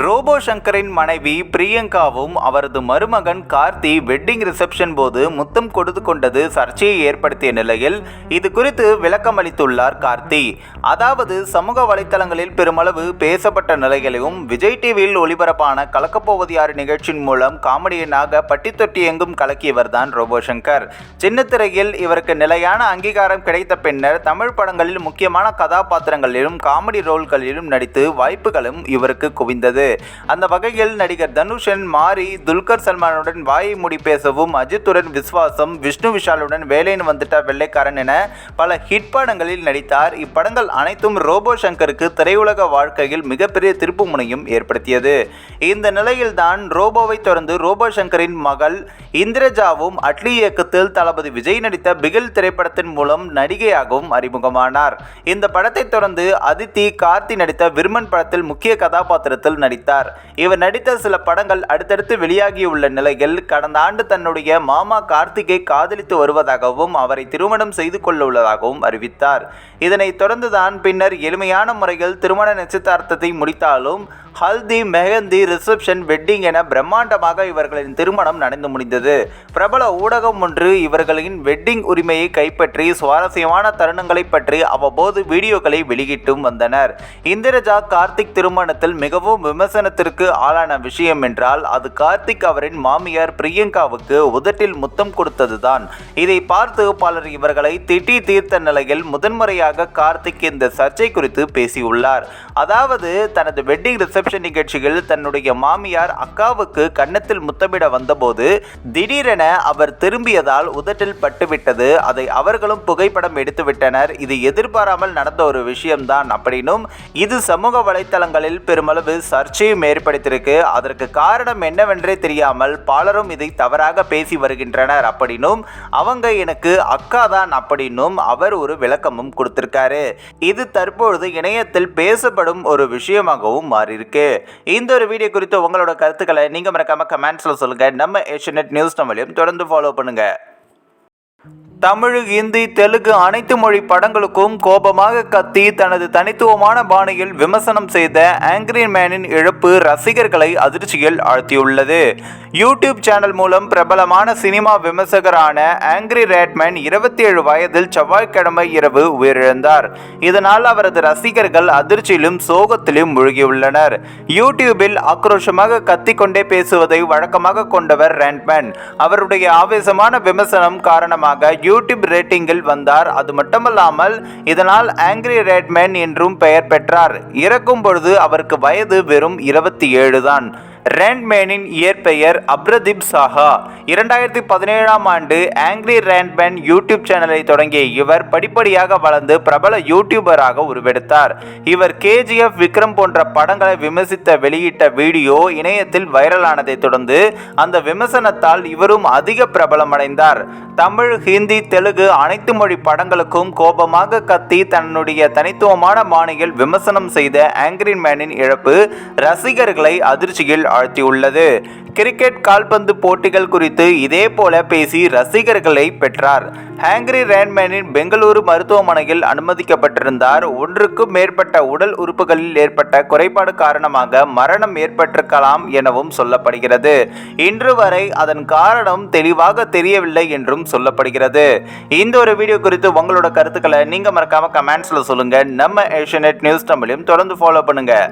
Robot சங்கரின் மனைவி பிரியங்காவும் அவரது மருமகன் கார்த்தி வெட்டிங் ரிசப்ஷன் போது முத்தம் கொடுத்து கொண்டது சர்ச்சையை ஏற்படுத்திய நிலையில் இது குறித்து விளக்கம் அளித்துள்ளார் கார்த்தி. அதாவது சமூக வலைத்தளங்களில் பெருமளவு பேசப்பட்ட நிலையிலும் விஜய் டிவியில் ஒளிபரப்பான கலக்கப்போவது யார் நிகழ்ச்சியின் மூலம் காமெடியனாக பட்டி தொட்டி எங்கும் கலக்கியவர் தான் ரோபோ சங்கர் சின்னத்திரையில் இவருக்கு நிலையான அங்கீகாரம் கிடைத்த பின்னர் தமிழ் படங்களில் முக்கியமான கதாபாத்திரங்களிலும் காமெடி ரோல்களிலும் நடித்து வாய்ப்புகளும் இவருக்கு குவிந்தது. அந்த வகையில் நடிகர் தனுஷன் மாரி துல்கர் சல்மானுடன் வாயை மூடி பேசவும் அஜித்துடன் விஸ்வாசம் விஷ்ணு விஷாலுடன் வேலைன்னு வந்துட்ட வெள்ளைக்காரன் என பல ஹிட் படங்களில் நடித்தார். இப்படங்கள் அனைத்தும் ரோபோ சங்கருக்கு திரையுலக வாழ்க்கையில் மிகப்பெரிய திருப்பு முனையும் ஏற்படுத்தியது. இந்த நிலையில்தான் ரோபோவை தொடர்ந்து ரோபோ சங்கரின் மகள் இந்திரஜாவும் அட்லி இயக்கத்தில் தளபதி விஜய் நடித்த பிகில் திரைப்படத்தின் மூலம் நடிகையாகவும் அறிமுகமானார். இந்த படத்தை தொடர்ந்து அதித்தி கார்த்தி நடித்த விருமன் படத்தில் முக்கிய கதாபாத்திரத்தில் நடித்தார். இவர் நடித்த சில படங்கள் அடுத்தடுத்து வெளியாகியுள்ள நிலையில் கடந்த ஆண்டு தன்னுடைய மாமா கார்த்திகை காதலித்து வருவதாகவும் அவரை திருமணம் செய்து கொள்ள உள்ளதாகவும் அறிவித்தார். இதனைத் தொடர்ந்துதான் பின்னர் எளிமையான முறையில் திருமண நிச்சயதார்த்தத்தை முடித்தாலும் ஹல்தி மெஹந்தி ரிசப்ஷன் வெட்டிங் என பிரம்மாண்டமாக இவர்களின் திருமணம் நடந்து முடிந்தது. பிரபல ஊடகம் ஒன்று இவர்களின் வெட்டிங் உரிமையை கைப்பற்றி சுவாரஸ்யமான தருணங்களை பற்றி அவ்வப்போது வீடியோக்களை வெளியிட்டும் வந்தனர். இந்திரஜா கார்த்திக் திருமணத்தில் மிகவும் விமர்சனத்திற்கு ஆளான விஷயம் என்றால் அது கார்த்திக் அவரின் மாமியார் பிரியங்காவுக்கு உதட்டில் முத்தம் கொடுத்ததுதான். இதை பார்த்து பலர் இவர்களை திட்டி தீர்த்த நிலையில் முதன்முறையாக கார்த்திக் இந்த சர்ச்சை குறித்து பேசியுள்ளார். அதாவது தனது வெட்டிங் ரிசப்ஷன் நிகழ்ச்சியில் தன்னுடைய மாமியார் அக்காவுக்கு கன்னத்தில் முத்தமிட வந்தபோது திடீரென அவர் திரும்பியதால் உதட்டில் பட்டுவிட்டது. அதை அவர்களும் புகைப்படம் எடுத்துவிட்டனர். இது எதிர்பாராமல் நடந்த ஒரு விஷயம்தான் அப்படின்னும் இது சமூக வலைத்தளங்களில் பெருமளவு சர்ச்சையும் ஏற்படுத்தியிருக்கு. அதற்கு காரணம் என்னவென்றே தெரியாமல் பலரும் இதை தவறாக பேசி வருகின்றனர் அப்படின்னும் அவங்க எனக்கு அக்கா தான் அப்படின்னும் அவர் ஒரு விளக்கமும் கொடுத்திருக்காரு. இது தற்பொழுது இணையத்தில் பேசப்படும் ஒரு விஷயமாகவும் மாறியிருக்கு. இந்த ஒரு வீடியோ குறித்து உங்களோட கருத்துக்களை நீங்கள் மறக்காமல் கமெண்ட்ஸில் சொல்லுங்கள் நம்ம ஏஷியநெட் நியூஸ் தமிழையும் தொடர்ந்து ஃபாலோ பண்ணுங்கள் தமிழ் இந்தி தெலுங்கு அனைத்து மொழி படங்களுக்கும் கோபமாக கத்தி தனது தனித்துவமான பாணியில் விமர்சனம் செய்த ஆங்கிரி மேனின் இழப்பு ரசிகர்களை அதிர்ச்சியில் ஆழ்த்தியுள்ளது. யூடியூப் சேனல் மூலம் பிரபலமான சினிமா விமர்சகரான ஆங்கிரி ரேட்மேன் இருபத்தி ஏழு வயதில் செவ்வாய்க்கிழமை இரவு உயிரிழந்தார். இதனால் அவரது ரசிகர்கள் அதிர்ச்சியிலும் சோகத்திலும் மூழ்கியுள்ளனர். யூடியூபில் ஆக்ரோஷமாக கத்திக்கொண்டே பேசுவதை வழக்கமாக கொண்டவர் ரேட்மேன் அவருடைய ஆவேசமான விமர்சனம் காரணமாக யூடியூப் ரேட்டிங்கில் வந்தார். அது மட்டுமல்லாமல் இதனால் ஆங்கிரி ரேட்மேன் என்றும் பெயர் பெற்றார். இறக்கும் பொழுது அவருக்கு வயது வெறும் இருபத்தி ஏழு தான். ரேண்ட்மேனின் இயற்பெயர் அப்ரதீப் சாஹா. இரண்டாயிரத்தி பதினேழாம் ஆண்டு ஆங்கிரி ரேண்ட்மேன் யூடியூப் சேனலை தொடங்கிய இவர் படிப்படியாக வளர்ந்து பிரபல யூடியூபராக உருவெடுத்தார். இவர் கேஜிஎஃப் விக்ரம் போன்ற படங்களை விமர்சித்த வெளியிட்ட வீடியோ இணையத்தில் வைரலானதை தொடர்ந்து அந்த விமர்சனத்தால் இவரும் அதிக பிரபலமடைந்தார். தமிழ் ஹிந்தி தெலுங்கு அனைத்து மொழி படங்களுக்கும் கோபமாக கத்தி தன்னுடைய தனித்துவமான பாணியில் விமர்சனம் செய்த ஆங்கிரி மேனின் இழப்பு ரசிகர்களை அதிர்ச்சியில் ஆழ்த்தியுள்ளது. கிரிக்கெட் கால்பந்து போட்டிகள் குறித்து இதே போல பேசி ரசிகர்களை பெற்றார். ஹேங்ரி ரேன்மேனின் பெங்களூரு மருத்துவமனையில் அனுமதிக்கப்பட்டிருந்தார். ஒன்றுக்கும் மேற்பட்ட உடல் உறுப்புகளில் ஏற்பட்ட குறைபாடு காரணமாக மரணம் ஏற்பட்டிருக்கலாம் எனவும் சொல்லப்படுகிறது. இன்று வரை அதன் காரணம் தெளிவாக தெரியவில்லை என்றும் சொல்லப்படுகிறது. இந்த ஒரு வீடியோ குறித்து உங்களோட கருத்துக்களை நீங்கள் மறக்காம கமெண்ட்ஸில் சொல்லுங்கள் நம்ம ஏஷியநெட் நியூஸ் தமிழையும் தொடர்ந்து ஃபாலோ பண்ணுங்கள்